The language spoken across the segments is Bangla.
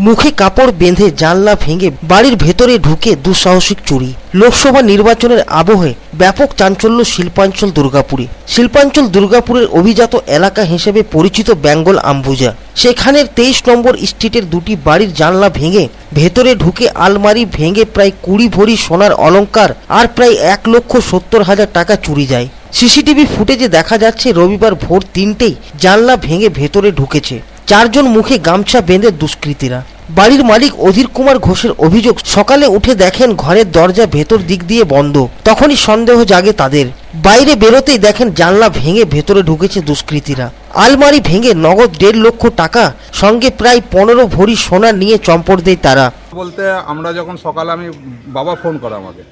মুখে কাপড় বেঁধে জানলা ভেঙে বাড়ির ভেতরে ঢুকে দুঃসাহসিক চুরি। লোকসভা নির্বাচনের আবহে ব্যাপক চাঞ্চল্য শিল্পাঞ্চল দুর্গাপুরে। শিল্পাঞ্চল দুর্গাপুরের অভিজাত এলাকা হিসেবে পরিচিত বেঙ্গল আম্বুজা। সেখানের তেইশ নম্বর স্ট্রিটের দুটি বাড়ির জানলা ভেঙে ভেতরে ঢুকে আলমারি ভেঙে প্রায় কুড়ি ভরি সোনার অলংকার আর প্রায় এক লক্ষ সত্তর হাজার টাকা চুরি যায়। সিসিটিভি ফুটেজে দেখা যাচ্ছে রবিবার ভোর তিনটেই জানলা ভেঙে ভেতরে ঢুকেছে। চারজন মুখে গামছা বেঁধে দুষ্কৃতীরা। বাড়ির মালিক অধীর কুমার ঘোষের অভিযোগ সকালে উঠে দেখেন ঘরের দরজা ভেতর দিক দিয়ে বন্ধ। তখনই সন্দেহ জাগে তাদের। বাইরে বেরোতেই দেখেন জানলা ভেঙে ভেতরে ঢুকেছে দুষ্কৃতীরা। আলমারি ভেঙে নগদ দেড় লক্ষ টাকা সঙ্গে প্রায় পনেরো ভরি সোনা নিয়ে চম্পট দেয় তারা। বলতে আমরা যখন সকালে আমি বাবা ফোন করে আমাকে।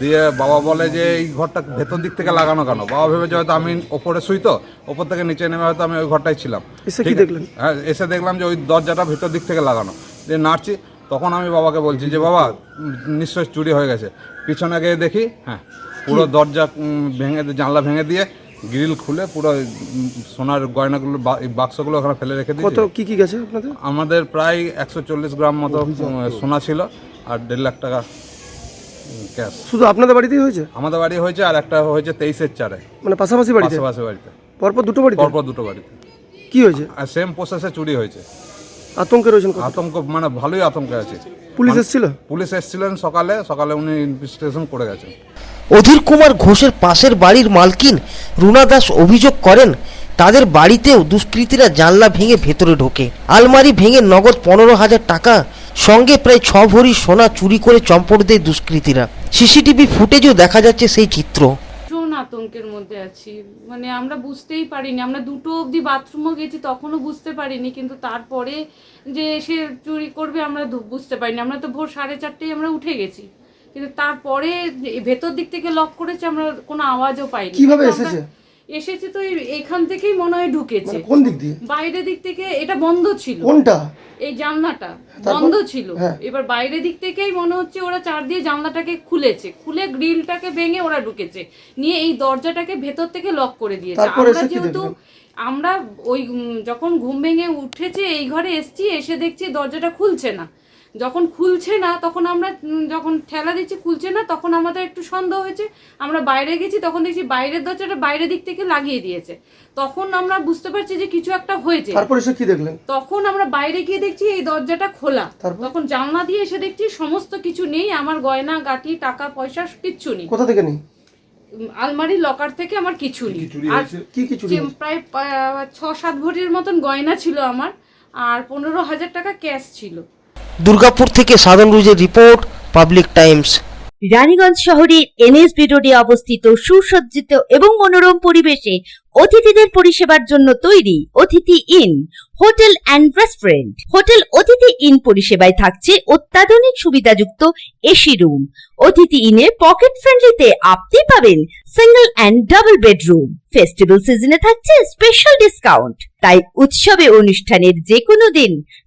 দিয়ে বাবা বলে যে এই ঘরটা ভেতর দিক থেকে লাগানো কেন? বাবা ভেবেছে হয়তো আমি ওপরে শুই তো ওপর থেকে নিচে নেমে হয়তো আমি ওই ঘরটাই ছিলাম। এসে কি ঠিক আছে? দেখলেন? হ্যাঁ এসে দেখলাম যে ওই দরজাটা ভেতর দিক থেকে লাগানো। যে নাড়ছি তখন আমি বাবাকে বলছি যে বাবা নিশ্চয়ই চুরি হয়ে গেছে। পিছনে গিয়ে দেখি হ্যাঁ পুরো দরজা ভেঙে জানলা ভেঙে দিয়ে গ্রিল খুলে পুরো সোনার গয়নাগুলো বাক্সগুলো ওখানে ফেলে রেখে কত দিয়েছি কি কি গেছে আপনাদের? আমাদের প্রায় একশো চল্লিশ গ্রাম মতো সোনা ছিল আর দেড় লাখ টাকা ক্যাশ শুধু আপনাদের বাড়িতেই হয়েছে? আমাদের বাড়ি হয়েছে আর একটা হয়েছে তেইশের চারে। মানে পাশাপাশি বাড়িতে? আশেপাশে বাড়িতে। পরপর দুটো বাড়িতে? পরপর দুটো বাড়িতে। কি হয়েছে? আর সেম প্রসেসে চুরি হয়েছে। আতঙ্কে রয়েছেন আতঙ্ক মানে ভালোই আতঙ্কে আছে। পুলিশ এসেছিল? পুলিশ এসেছিলেন সকালে সকালে উনি ইনভেস্টিগেশন করে গেছেন। অধীর কুমার ঘোষের পাশের বাড়ির মালকিন রুনা দাস অভিযোগ করেন তাদের বাড়িতেও দুষ্কৃতীরা জানলা ভেঙে ভেতরে ঢোকে। আলমারি ভেঙে নগদ পনেরো হাজার টাকা সঙ্গে প্রায় ছ ভরি সোনা চুরি করে চম্পট দেয় দুষ্কৃতীরা। সিসিটিভি ফুটেজেও দেখা যাচ্ছে সেই চিত্র। আতঙ্কের মধ্যে আছি। মানে আমরা বুঝতেই পারিনি আমরা দুটো অবধি বাথরুমও গেছি তখনও বুঝতে পারিনি কিন্তু তারপরে যে সে চুরি করবে আমরা বুঝতে পারিনি। আমরা তো ভোর সাড়ে চারটেই আমরা উঠে গেছি। কিন্তু তারপরে ভেতর দিক থেকে লক করেছে আমরা কোনো আওয়াজও পাইনি। কীভাবে এসেছে? এসেছে তো এখান থেকেই মনে হয় ঢুকেছে। মানে কোন দিক দিয়ে? বাইরের দিক থেকে এটা বন্ধ ছিল। কোনটা? এই জানলাটা বন্ধ ছিল। হ্যাঁ। এবার বাইরের দিক থেকেই মনে হচ্ছে ওরা চার দিয়ে জানলাটাকে খুলেছে। খুলে গ্রিলটাকে ভেঙে ওরা ঢুকেছে। নিয়ে এই দরজাটাকে ভেতর থেকে লক করে দিয়েছে। আমরা যেহেতু আমরা ওই যখন ঘুম ভেঙে উঠেছে এই ঘরে এসছি এসে দেখছি দরজাটা খুলছে না। যখন খুলছে না তখন আমরা যখন ঠেলা দিচ্ছি খুলছে না তখন আমাদের একটু সন্দেহ হয়েছে। আমরা বাইরে গেছি তখন দেখছি বাইরের দরজাটা বাইরের দিক থেকে লাগিয়ে দিয়েছে। তখন আমরা বুঝতে পারছি যে কিছু একটা হয়েছে। তারপর এসে কি দেখলেন? তখন আমরা বাইরে গিয়ে দেখছি এই দরজাটা খোলা। তখন জানলা দিয়ে এসে দেখছি সমস্ত কিছু নেই আমার গয়না গাটি টাকা পয়সা কিচ্ছু নেই। কোথা থেকে নেই? আলমারি লকার থেকে আমার কিছু নেই। আর কি কি চুরি যে হয়েছে? প্রায় ছ সাত ভরির মতন গয়না ছিল আমার আর পনেরো হাজার টাকা ক্যাশ ছিল। দুর্গাপুর থেকে সাধন রুজের রিপোর্ট, পাবলিক টাইমস। রানীগঞ্জ শহরের এনএসবি রোডে অবস্থিত সুসজ্জিত এবং মনোরম পরিবেশে অতিথিদের পরিষেবার জন্য তৈরি Atithi Inn, hotel and restaurant. Hotel Atithi Inn পরিষেবায় থাকছে অত্যাধুনিক সুবিধাযুক্ত এসি রুম। অতিথি ইনে পকেট ফ্রেন্ডলিতে আপনি পাবেন single and double bedroom. Festival সিজনে থাকছে স্পেশাল ডিসকাউন্ট। তাই উৎসবে অনুষ্ঠানের যে কোনো দিন